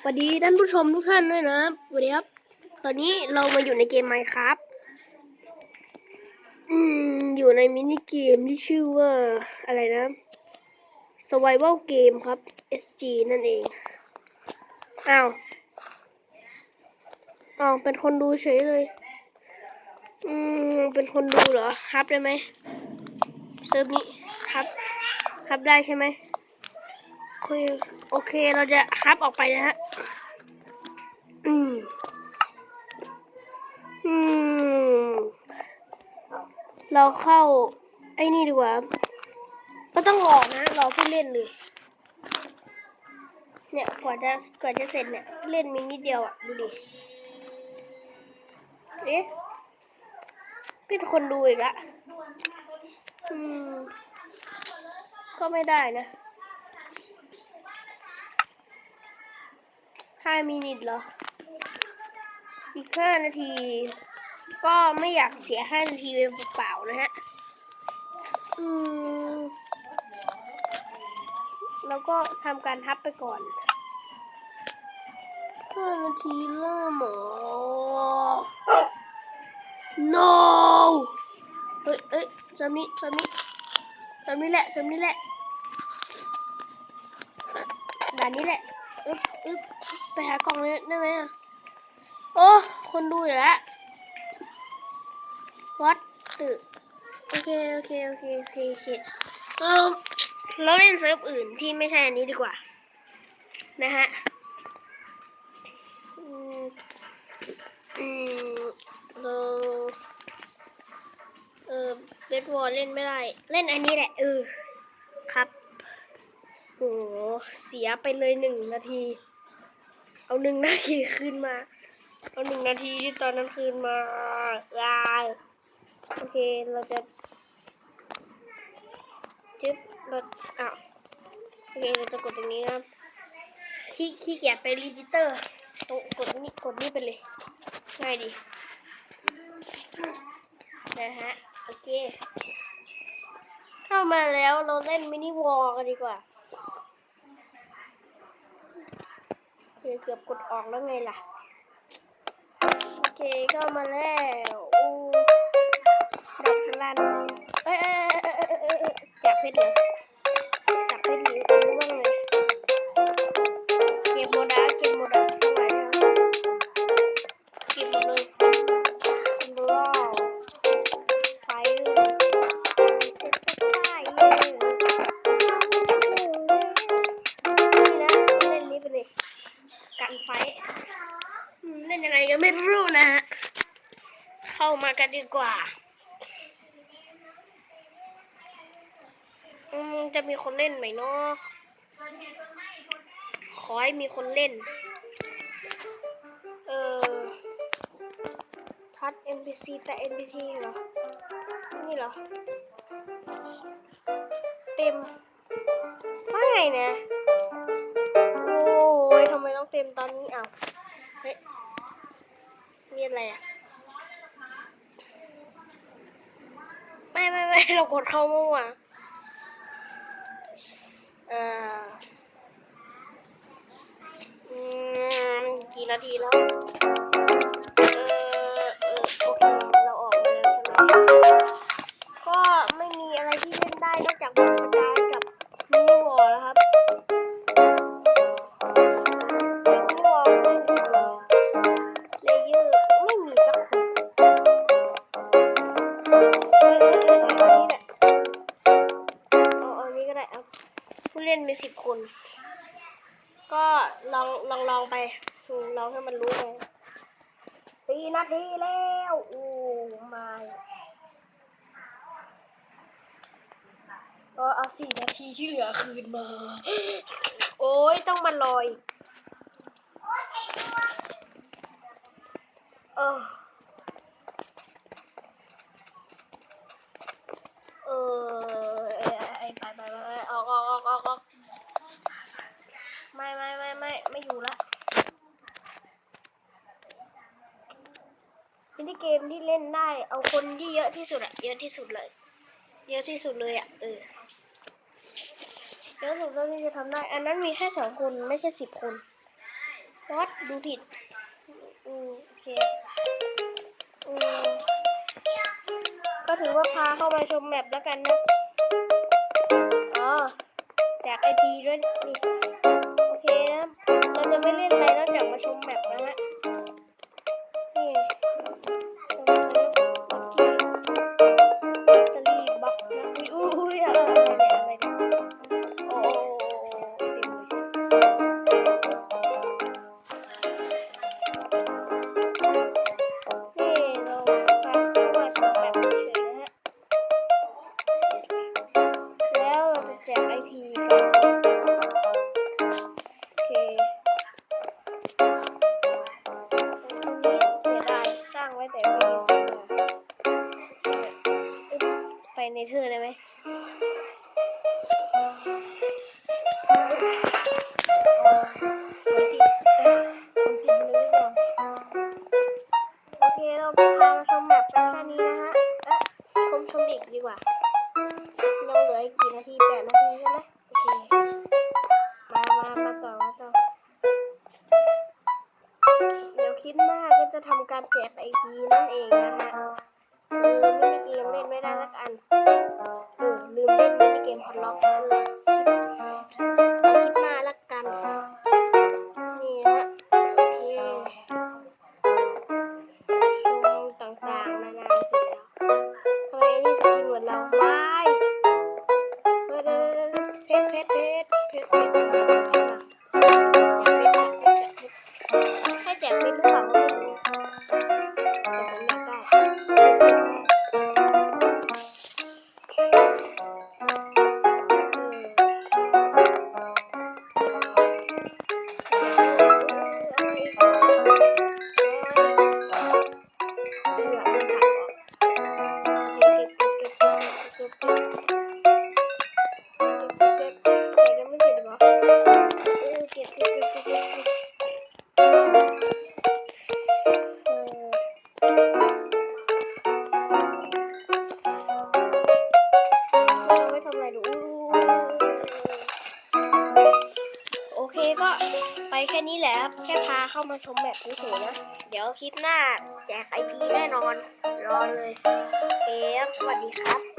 สวัสดีท่านผู้ชมทุกท่านด้วยนะสวัสดีครับ ตอนนี้เรามาอยู่ในเกม Minecraft อืม อยู่ในมินิเกมที่ชื่อว่าอะไรนะ Survival Game ครับ SG นั่นเอง อ้าว อ้าว เป็นคนดูเฉยเลย อืม เป็นคนดูเหรอฮับได้ไหมเซิร์ฟนี้ฮับฮับได้ใช่ไหม โอเคโอเคเราจะฮับออกไปนะฮะอืมอืมเราเข้า ไอ้นี่ดีกว่า ก็ต้องรอนะรอผู้เล่นเลย เนี่ยกว่าจะกว่าจะเสร็จเนี่ยเล่นมีนิดเดียวอะ ดูดิเอ๊ะเป็นคนดูอีกละอืมก็ไม่ได้นะ ห้ามินิทเหรอ อีกห้านาที ก็ไม่อยากเสียห้านาทีไปเปล่าๆนะฮะ อืม แล้วก็ทำการทับไปก่อนห้านาทีเริ่มหรอ no เฮ้ยเอ้ยจำนี้จำนี้จำนี้แหละจำนี้แหละด่านนี้แหละ อึ๊บอึ๊บไปหากล่องเลยได้ไหมอะ โอ้ คนดูอยู่แล้ววัดตึโอเค โอเค โอเค โอเคโอเคเออเราเล่นเซิร์ฟอื่นที่ไม่ใช่อันนี้ดีกว่า นะฮะอืมอืมเราเออเบสบอลเล่นไม่ได้ เล่นอันนี้แหละเออครับ โอ้โหเสียไปเลยหนึ่งนาที เอาหนึ่งนาทีคืนมา เอาหนึ่งนาทีที่ตอนนั้นคืนมาลาโอเคเราจะจึ๊บเราอ้าวโอเคเราจะกดตรงนี้นะครับขี้ขี้เกียจไปรีจิเตอร์ตรงกดนี่กดนี่ไปเลยง่ายดีนะฮะ โอเค เข้ามาแล้วเราเล่นมินิวอลกันดีกว่า โอ เกือบกดออกแล้วไงล่ะ โอเคเข้ามาแล้วอู้ดับรัน เอ้ยเอ้ยเอ้ยเอ้ยเอ้ยเอ้ยจับเพชรเลย มากันดีกว่าอืมจะมีคนเล่นไหมเนาะขอให้มีคนเล่น เออ ทัด NPC แต่ NPC เหรอ นี่เหรอ เต็มว่ไงนะ โอ้ยทำไมต้องเต็มตอนนี้อ้าวเฮ้ย มีอะไรอะ ม่ไม่ไม่เรากดเข้ามั่วเอ่ออกี่นาทีแล้ว เออเออโอเค เราออกมาแล้วใช่ไหมก็ไม่มีอะไรที่เล่นได้นอกจากบอลสกายกับมินิวอลแล้วครับเลเยอร์เลเยอร์ไม่มีสักคน เล่นมีสิบคน ก็ลองลองลองไปลองให้มันรู้ไงสี่นาทีแล้วโอ้มาก็เอาสี่นาทีที่เหลือคืนมา โอ้ยต้องมารออีกเอออไอไปไปไปไปออกออกออกออกออกไม่ไม่ไม่ไม่ไม่อยู่ละ มินิเกมที่เล่นได้ เอาคนที่เยอะที่สุดอะเยอะที่สุดเลย เยอะที่สุดเลยอะเออเยอะสุดเท่าที่จะทำได้ อันนั้นมีแค่สองคนไม่ใช่สิบคนวัดดูผิดอืมโอเคอืมก็ถือว่าพาเข้ามาชมแมปแล้วกันนะอ๋อแจกไอพีด้วยนี่โอเคนะเราจะไม่เล่นอะไรนอกจากมาชมแมปนะฮะ นเธอได้ไหมโอเคเราพามาชมแมปกันแค่นี้นะฮะเอ๊ะชมชมอีกดีกว่า ยังเหลืออีกกี่นาทีแปดนาทีใช่ไหมโอเค มามามาต่อมาต่อ เดี๋ยวคลิปหน้าก็จะทำการแจกไอพีนั่นเองนะฮะคือมิ นิเกมเล่นไม่ได้สักอัน เออลืมเล่นมินิเกมพอดล็อกเลย ทำอะไรดูโอเคก็ไปแค่นี้แหละครับ แค่พาเข้ามาชมแบบเฉยๆนะ เดี๋ยวคลิปหน้าแจกไอพีแน่นอน รอเลยเอฟสวัสดีครับ